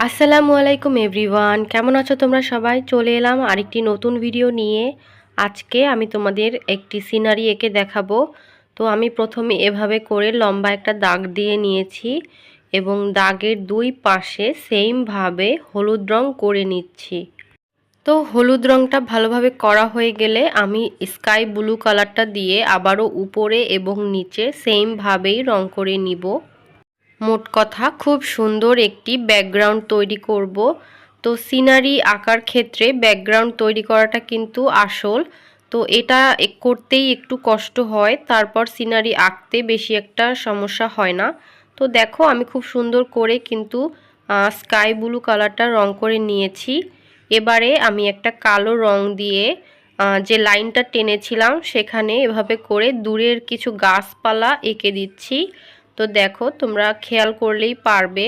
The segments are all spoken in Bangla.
আসসালামু আলাইকুম এভরিওয়ান। কেমন আছো তোমরা সবাই? চলে এলাম আরেকটি নতুন ভিডিও নিয়ে। আজকে আমি তোমাদের একটি সিনারি এঁকে দেখাবো। তো আমি প্রথমে এভাবে করে লম্বা একটা দাগ দিয়ে নিয়েছি এবং দাগের দুই পাশে সেমভাবে হলুদ রং করে নিচ্ছি। তো হলুদ রংটা ভালোভাবে করা হয়ে গেলে আমি স্কাই ব্লু কালারটা দিয়ে আবারও উপরে এবং নিচে সেমভাবেই রং করে নিব। মোট কথা, খুব সুন্দর একটি ব্যাকগ্রাউন্ড তৈরি করব। তো সিনারি আঁকার ক্ষেত্রে ব্যাকগ্রাউন্ড তৈরি করাটা কিন্তু আসল। তো এটা করতেই একটু কষ্ট হয়, তারপর সিনারি আঁকতে বেশি একটা সমস্যা হয় না। তো দেখো, আমি খুব সুন্দর করে কিন্তু স্কাই ব্লু কালারটা রং করে নিয়েছি। এবারে আমি একটা কালো রং দিয়ে যে লাইনটা টেনেছিলাম, সেখানে এভাবে করে দূরের কিছু গাছপালা এঁকে দিচ্ছি। তো দেখো, তোমরা খেয়াল করলেই পারবে।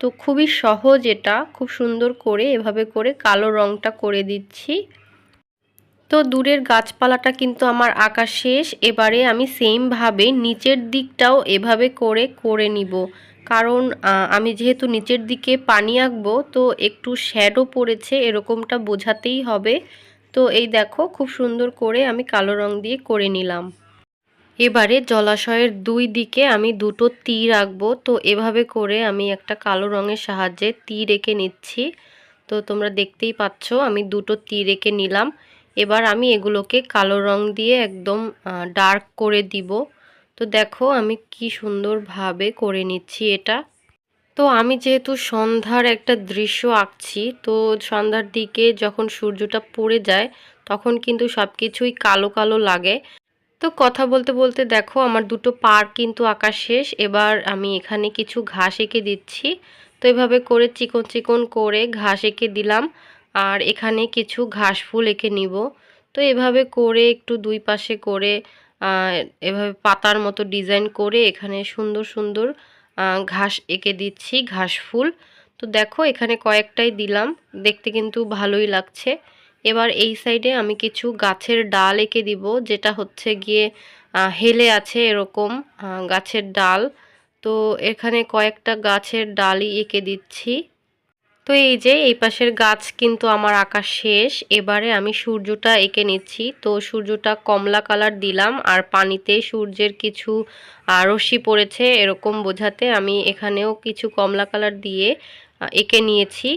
তো খুবই সহজ এটা, খুব সুন্দর করে এভাবে করে কালো রংটা করে দিচ্ছি। তো দূরের গাছপালাটা কিন্তু আমার আঁকা শেষ, এবারে আমি সেমভাবে নিচের দিকটাও এভাবে করে করে নিব। কারণ আমি যেহেতু নিচের দিকে পানি আঁকবো, তো একটু শ্যাডো পড়েছে, এরকমটা বোঝাতেই হবে। তো এই দেখো, খুব সুন্দর করে আমি কালো রং দিয়ে করে নিলাম। এবারে জলাশয়ের দুই দিকে আমি দুটো তীর আঁকবো। তো এভাবে করে আমি একটা কালো রঙের সাহায্যে তীর এঁকে নিচ্ছি। তো তোমরা দেখতেই পাচ্ছ, আমি দুটো তীর এঁকে নিলাম। এবার আমি এগুলোকে কালো রং দিয়ে একদম ডার্ক করে দিব। তো দেখো আমি কি সুন্দরভাবে করে নিচ্ছি এটা। তো আমি যেহেতু সন্ধ্যার একটা দৃশ্য আঁকছি, তো সন্ধ্যার দিকে যখন সূর্যটা পড়ে যায়, তখন কিন্তু সব কিছুই কালো কালো লাগে। তো কথা বলতে বলতে দেখো, আমার দুটো পার কিন্তু আঁকা শেষ। এবার আমি এখানে কিছু ঘাস এঁকে দিচ্ছি। তো এভাবে করে চিকন চিকন করে ঘাস এঁকে দিলাম। আর এখানে কিছু ঘাস ফুল এঁকে নিব। তো এভাবে করে একটু দুই পাশে করে এভাবে পাতার মতো ডিজাইন করে এখানে সুন্দর সুন্দর ঘাস এঁকে দিচ্ছি, ঘাস ফুল। তো দেখো, এখানে কয়েকটাই দিলাম। দেখতে কিন্তু ভালোই লাগছে। এবার এই সাইডে আমি কিছু গাছের ডাল এঁকে দিব, যেটা হচ্ছে গিয়ে হেলে আছে এরকম গাছের ডাল। তো এখানে কয়েকটা গাছের ডালই এঁকে দিচ্ছি। তো এই যে, এই পাশের গাছ কিন্তু আমার আঁকা শেষ। এবারে আমি সূর্যটা এঁকে নিচ্ছি। তো সূর্যটা কমলা কালার দিলাম, আর পানিতে সূর্যের কিছু রশ্মি পড়েছে এরকম বোঝাতে আমি এখানেও কিছু কমলা কালার দিয়ে এঁকে নিয়েছি।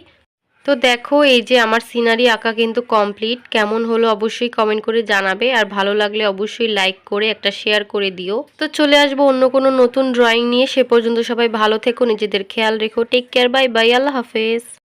তো দেখো, এই যে আমার সিনারি আঁকা কিন্তু কমপ্লিট কেমন হলো অবশ্যই কমেন্ট করে জানাবে, আর ভালো লাগলে অবশ্যই লাইক করে একটা শেয়ার করে দিও। তো চলে আসব অন্য কোনো নতুন ড্রয়িং নিয়ে। সে পর্যন্ত সবাই ভালো থেকো, নিজেদের খেয়াল রেখো। টেক কেয়ার বাই বাই আল্লাহ হাফেজ।